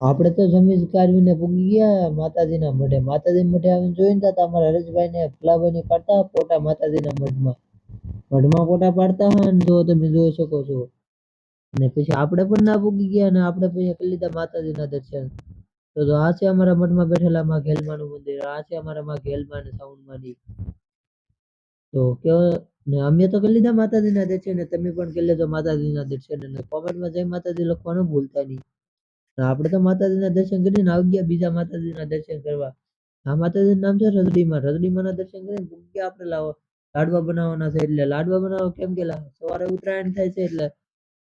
આપણે તો જમીન કાઢવીને પૂગી ગયા માતાજીના મઢે. માતાજીના મઢે આવીને જોઈને તો અમારા હરેશભાઈને ફલાભાઈને પાડતા ફોટા માતાજીના મઢમાં. મઢમાં ફોટા પાડતા હોય ને જો તમે જોઈ શકો છો. અને પછી આપણે પણ ના પૂગી ગયા અને આપણે પછી કરી લીધા માતાજીના દર્શન. તો જો આ છે અમારા મઠમાં બેઠેલા માં ઘેલમાનું મંદિર. આ છે અમારા માં ઘેલમા ને સાઉન્ડમાંની. તો કેવો ને અમે તો કરી લીધા માતાજીના દર્શન ને તમે પણ કરી લેજો માતાજીના દર્શન. અને કોમેન્ટમાં જય માતાજી લખવાનું ભૂલતા નહીં. ને આપણે તો માતાજીના દર્શન કરીને આવી ગયા બીજા માતાજીના દર્શન કરવા. આ માતાજીનું નામ છે રજડીમાં. રજડીમાંના દર્શન કરીને ભૂલી ગયા આપણે લાવો, લાડવા બનાવવાના છે. એટલે લાડવા બનાવો કેમ કે સવારે ઉત્તરાયણ થાય છે એટલે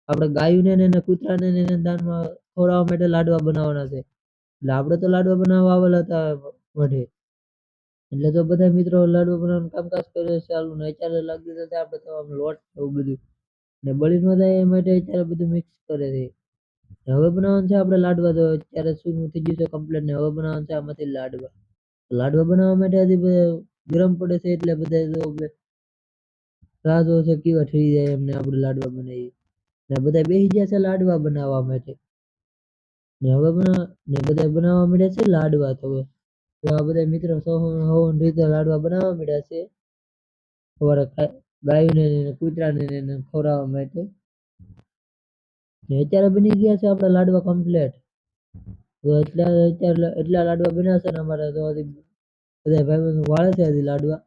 આપણે ગાયોને ને કૂતરાને ને દાનમાં ખવડાવવા માટે લાડવા બનાવવાના છે. એટલે આપણે તો લાડવા બનાવવા આવેલા હતા વઢે. એટલે તો બધા મિત્રો લાડવા બનાવવાનું કામકાજ કરે ચાલુ ને અત્યારે લાગી જતા આપણે તો આમ લોટ થવું બધું. ને બળી ન થાય એ માટે અત્યારે બધું મિક્સ કરે છે. હવે બનાવવાનું છે આપણે લાડવા, તો અત્યારે શું થઈ ગયું છે કમ્પ્લેટ ને હવે બનાવવાનું છે આમાંથી લાડવા. લાડવા બનાવવા માટે હજી ગરમ પડે છે એટલે બધા જો રાહ છે કેવા થઈ જાય એમને આપણે લાડવા બનાવીએ. ને બધા બેસી ગયા છે લાડવા બનાવવા માટે. ને હવે બના, ને બધા બનાવવા માંડ્યા છે લાડવા તો આ બધા મિત્રો સૌ હવન રીતે લાડવા બનાવવા માંડ્યા છે. સવારે ગાયોને કૂતરાને ખવડાવવા માટે. ને અત્યારે બની ગયા છે આપણા લાડવા કમ્પ્લેટ તો એટલા અત્યારે એટલા લાડવા બન્યા છે ને અમારે તો બધા ભાઈબંધો વાળે છે હજી લાડવા.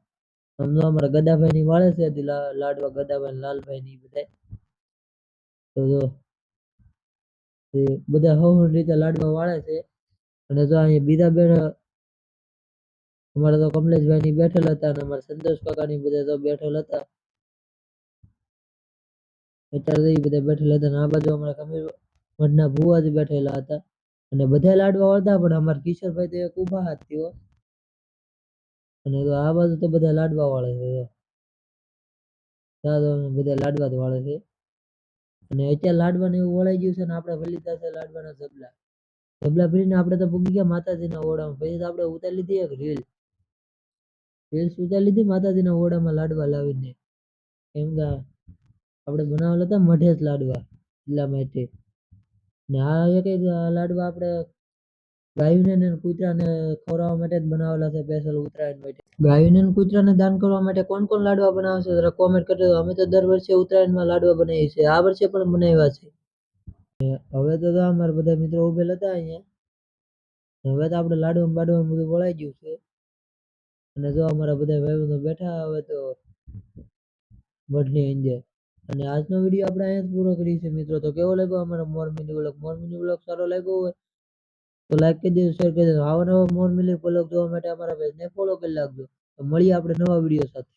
આમ અમારા ગદાભાઈ ની વાળે છે હજી લાડવા ગદાભાઈ લાલભાઈ ની બધા તો જો બધા હવન રીતે લાડવા વાળે છે. અને જો અહીંયા બીજા બેન, અમારે તો કમલેશભાઈ ની બેઠેલા હતા અને અમારા સંતોષ કાકા ની બધા તો બેઠેલા હતા. અત્યારે બધા બેઠેલા હતા આ બાજુ અમારા કમીર મઢના ભુવાજી બેઠેલા હતા. અને બધા લાડવા વળતા પણ અમારા કિશોરભાઈ તો એક ઊભા હતા અને આ બાજુ તો બધા લાડવા વાળે છે જો. બધા લાડવા જ વાળે છે અને અત્યારે લાડવા ને એવું વળાઈ ગયું છે ને આપણે વળી લીધા છે લાડવાના ઝબલા. ઝબલા ભરીને આપણે તો પૂગી ગયા માતાજીના ઓરડામાં. પછી તો આપણે ઉતારી લીધી એક રીલ. રીલ્સ ઉતારી લીધી માતાજીના ઓરડામાં લાડવા લાવીને. કેમ કે આપણે બનાવેલા હતા મઢેજ લાડવા, એટલા માટે. ને આ એક લાડવા આપણે ગાયને ને કૂતરાને ખવડાવવા માટે જ બનાવેલા છે સ્પેશિયલ ઉત્તરાયણ માટે. ગાયને ને કૂતરાને દાન કરવા માટે કોણ કોણ લાડવા બનાવે છે, જરા કોમેન્ટ કરજો અમે તો દર વર્ષે ઉત્તરાયણમાં લાડવા બનાવીએ છીએ, આ વર્ષે પણ બનાવ્યા છે. હવે તો અમારા બધા મિત્રો ઉભેલા હતા અહીંયા. હવે તો આપણે લાડવા બાડવા બધું વળાઈ ગયું છે. અને જો અમારા બધા ભાઈબંધો બેઠા હવે તો મઢની અંદર અને આજનો વીડિયો આપણે અહીંયા પૂરો કરીએ છીએ મિત્રો. તો કેવો લાગ્યો અમારો મોર મિની વ્લોગ? મોર સારો લાગ્યો હોય તો લાઈક કરી દેજો શેર કરી દેજો. આવા નવા મોર મિની જોવા માટે અમારા પેજને ફોલો કરી લાગજો તો મળીએ આપણે નવા વીડિયો સાથે.